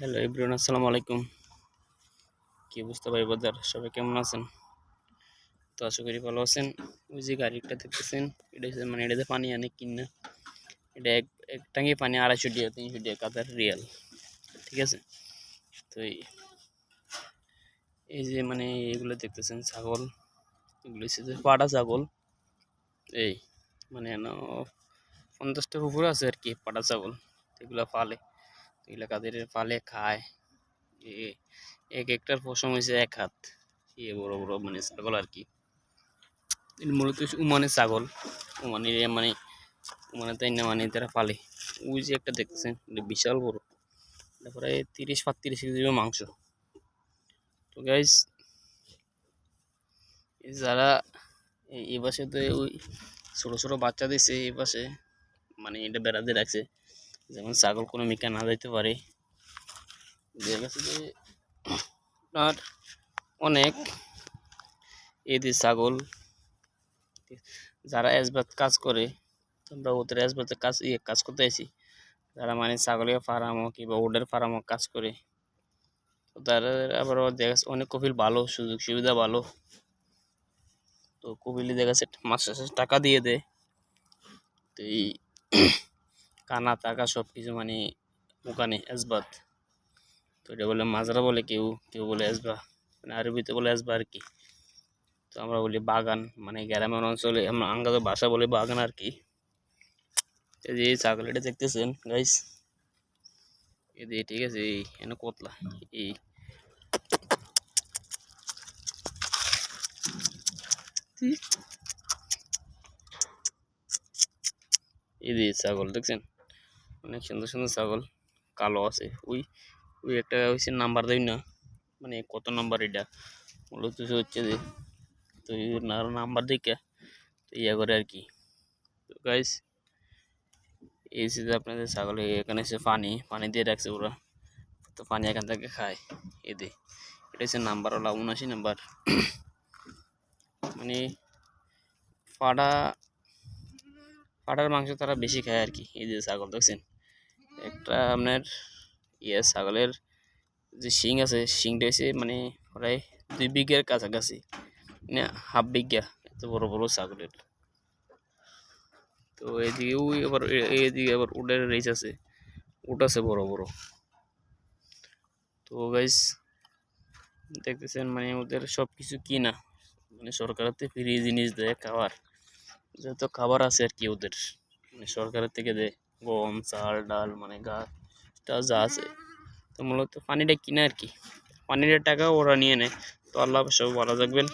Hello ইব্রুন আসসালামু আলাইকুম। কি বুঝতে পারি বাজার? সবাই কেমন আছেন? তো আশা করি ভালো আছেন। ওই যে গাড়িটা দেখতেছেন, এটা মানে এটাতে পানি অনেক কিনা। এটা এক এক টাঙ্গি পানি আড়াইশো ডিয়া তিনশো টাকা কাদার রিয়াল। ঠিক আছে? তো এই যে মানে এগুলো দেখতেছেন, ছাগল। এগুলো হচ্ছে পাড়া ছাগল। এই মানে পঞ্চাশটার উপরে আছে আর কি পাটা ছাগল। এগুলো পালে। এগুলো কাদের পালে খায়? এ- এক একটার পশম হয়েছে এক হাত। ইয়ে বড় বড় মানে ছাগল আর কি? মূলত উমানের ছাগল। উমানের এ মানে উমানে তাই না মানে তারা পালে। ওই যে একটা দেখতেছেন, এটা বিশাল বড়। তারপরে তিরিশ পাত্রিশ কেজি মাংস। তো গাইজ যারা এই পাশে তো ওই ছোটো ছোটো বাচ্চা দিছে এই পাশে মানে এটা বেড়াতে রাখছে। যেমন ছাগল কোনো মিকা না যাইতে পারে। দেখা যে আপনার অনেক এদি ছাগল যারা এসবাত কাজ করে, আমরা ওদের এসবাতে কাজ ইয়ে কাজ করতে আছি যারা মানে ছাগলের ফার্মও কিংবা ওডের ফার্মও কাজ করে তারা আবার দেখা যাচ্ছে অনেক কপিল ভালো, সুযোগ সুবিধা ভালো। তো কপিলি দেখা যাচ্ছে মাস টাকা দিয়ে দেয়। তো এই কানা, টাকা সব কিছু মানে ওখানে এসবাত তো এটা বলে মাজরা বলে কেউ কেউ বলে এসবা মানে আরবিতে বলে এসবা আর কি। তো আমরা বলি বাগান মানে গ্রামের অঞ্চলে আমরা আঙ্গাত ভাষা বলে বাগান আর কি। এই যে এটা দেখতেছেন গাইস এই যে, ঠিক আছে, এই, এনে কতলা এই যে, ছাগল দেখছেন? অনেক সুন্দর সুন্দর ছাগল, কালো আছে। ওই ওই একটা হচ্ছে নাম্বার দেয় না? মানে কত নাম্বার এটা? মূলত হচ্ছে যে, তো নাম্বার দেখে তো ইয়া করে আর কি। তো গাইস এই যে আপনাদের ছাগলে এখানে এসে পানি। পানি দিয়ে রাখছে ওরা। তো পানি এখান থেকে খায়। এদে এটা হচ্ছে নাম্বার, ওলা উনআশি নাম্বার। মানে ফাড়া ফাটার মাংস তারা বেশি খায় আর কি, এই যে ছাগল, দেখছেন? একটা আপনার ইয়ে ছাগলের যে শিং আছে, শিংটা হচ্ছে মানে প্রায় দুই বিঘার কাছাকাছি মানে হাফ বিঘা, এত বড় বড় ছাগলের। তো এদিকে ওই আবার এদিকে আবার উডের রেস আছে, উট আছে বড় বড়। তো গাইস দেখতেছেন মানে ওদের সব কিছু কিনা মানে সরকারের থেকে ফ্রি জিনিস দেয় খাবার, যত খাবার আছে আর কি ওদের মানে সরকারের থেকে দেয়। গম, চাল, ডাল মানে গাছ টাছ যা আছে। তো মূলত পানিটা কিনে আর কি। পানিটার টাকা ওরা নিয়ে নেয়। তো আল্লাহ সব ভালো থাকবেন।